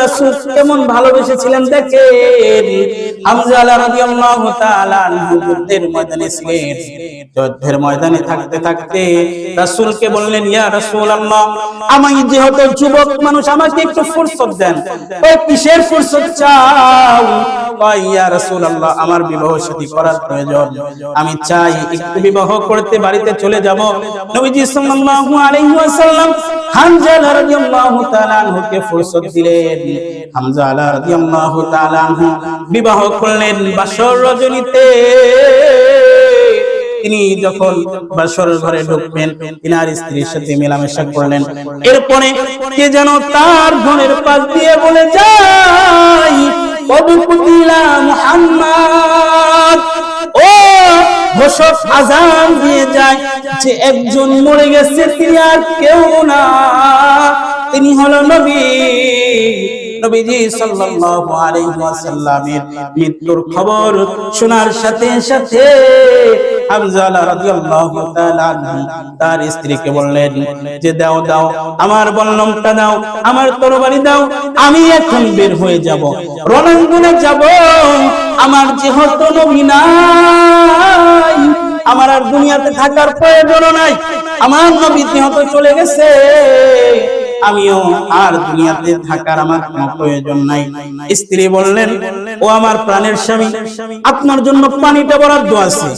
রাসূল যুদ্ধের ময়দানে থাকতে থাকতে রাসূলকে বললেন, ইয়া রাসূলুল্লাহ আমি যেহেতু যুবক মানুষ, আমাকে একটু ফুরসত দেন। কিসের ফুরসত চাও? আমার বিবাহ শাদী করার প্রয়োজন। আমি চাই একটু বিবাহ করতে বাড়িতে চলে যাব। রাদিয়াল্লাহু তাআলা আনহুকে ফুরসত দিলেন। রাদিয়াল্লাহু তাআলা আনহু বিবাহ করলেন বাসর রজনীতে। তিনি যখন বাসর ঘরে ঢুকবেন, তিনার স্ত্রীর সাথে মেলামেশা করলেন। এরপরে কে যেন তার ঘরের পাশ দিয়ে বলে যায় মুহাম্মদ। ঘোষক আজান দিয়ে যায়। যে একজন মরে গেছে, তিনি আর কেউ না। তিনি হলো নবী। মৃত্যুর খবর শোনার সাথে সাথে হামজা রাদিয়াল্লাহু তাআলা তার স্ত্রীকে বললেন, যে দাও দাও, আমার বল্লমটা দাও, আমার তরবারি দাও, আমি এখন বের হয়ে যাব, রণাঙ্গনে যাব, আমার যেহেতু নবী নাই, আমার আর দুনিয়াতে থাকার প্রয়োজন নাই, আমার নবী যেহেতু চলে গেছে, আমিও আর দুনিয়াতে থাকার আমার কোনো প্রয়োজন নাই। স্ত্রী বললেন ও আমার প্রাণের স্বামী। আপনার জন্য পানিটা বরাদ্দ আছে।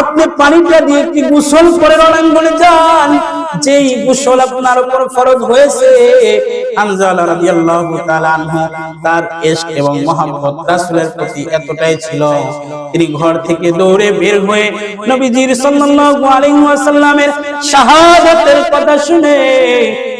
আপনি পানিটা দিয়ে কি গোসল করে রণাঙ্গনে যান। যেই গোসল আপনার উপর ফরজ হয়েছে হামজালা রাদিয়াল্লাহু তাআলা আনহু তার ইশক এবং রাসূলের প্রতি এতটাই ছিল। তিনি ঘর থেকে দৌড়ে বের হয়ে নবীজির সাল্লাল্লাহু আলাইহি ওয়াসাল্লামের শাহাদাতের কথা শুনে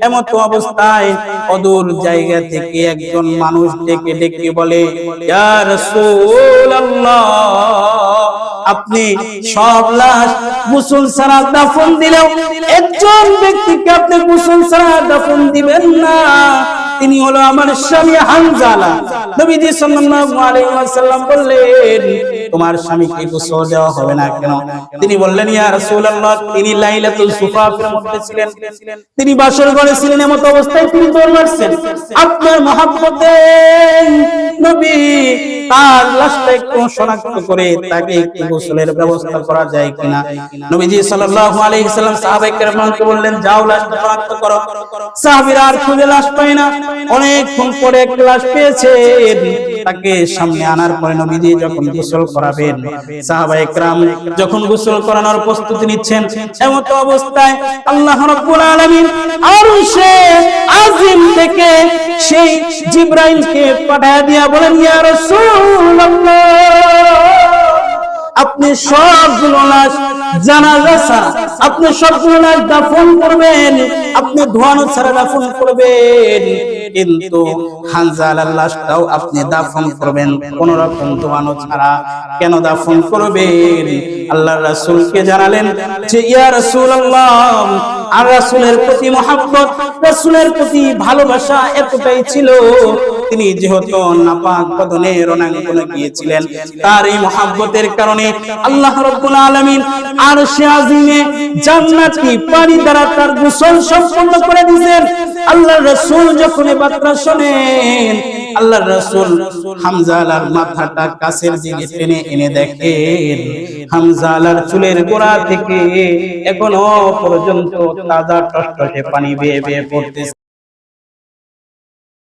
এমন তো অবস্থায় অদূর জায়গা থেকে একজন মানুষ ডেকে ডেকে বলে আপনি সব লাশ গোসল ছাড়া দাফন দিলেও একজন ব্যক্তিকে আপনি গোসল ছাড়া দাফন দিবেন না। তিনি হলো আমার স্বামী হানজালা। নবীজি সাল্লাল্লাহু আলাইহি ওয়াসাল্লাম বললেন, তোমার স্বামীকে গোসল দেওয়া হবে না কেন? তিনি বললেন, ইয়া রাসূলুল্লাহ, তিনি লাইলাতুল সুফাফের মধ্যে ছিলেন। তিনি বাসর ঘরে ছিলেন এমন অবস্থায় তিনি দৌড় মারছেন। আপনার মহব্বতে, নবী তার লাশটা একটু শনাক্ত করে তাকে একটু গোসলের ব্যবস্থা করা যায় কিনা। নবীজি সাল্লাল্লাহু আলাইহি সাল্লাম সাহাবায়ে কেরামকে বললেন, যাও লাশটা শনাক্ত করো। সাহাবীরা আর খুঁজে লাশ পায় না। অনেকক্ষণ পরে একটা লাশ পেয়েছে। তাকে সামনে আনার পরে নবীজি যখন গোসল করাবেন, সাহাবায়ে কেরাম যখন গোসল করানোর প্রস্তুতি নিচ্ছেন এমন অবস্থায় আল্লাহ রাব্বুল আলামিন আরশে আজিম থেকে সেই জিব্রাইলকে পাঠিয়ে দিয়া বলেন, ইয়া রাসূলুল্লাহ, আপনি সবগুলো লাশ জানাজা ছাড়া, আপনি সবগুলো লাশ দাফন করবেন, আপনি ধোয়ানো ছাড়া দাফন করবেন। কিন্তু হানজালার লাশটাও আপনি দাফন করবেন, কোন রকম ধোয়ানো ছাড়া। কেন দাফন করবেন? আল্লাহর রাসূলকে জানালেন যে, ইয়া রাসূলুল্লাহ আর রাসূলের প্রতি মহব্বত, রাসূলের প্রতি ভালোবাসা এতটাই ছিল। তিনি যেহেতু নাপাক বদনে রণাঙ্গনে গিয়েছিলেন, তার এই মহব্বতের কারণে আল্লাহ রাব্বুল আলামিন আরশে আজিমে জান্নাতি পানি দ্বারা তার গোসল সম্পন্ন করে দিয়েছেন। আল্লাহর রাসূল যখন এই বার্তা শুনেন, আল্লাহর রাসূল হামজালার মাথাটা কাছের দিকে টেনে এনে দেখেন হামজালার চুলের গোড়া থেকে এখনও পর্যন্ত তাজা টসটসে পানি বেয়ে বেয়ে পড়তেছে।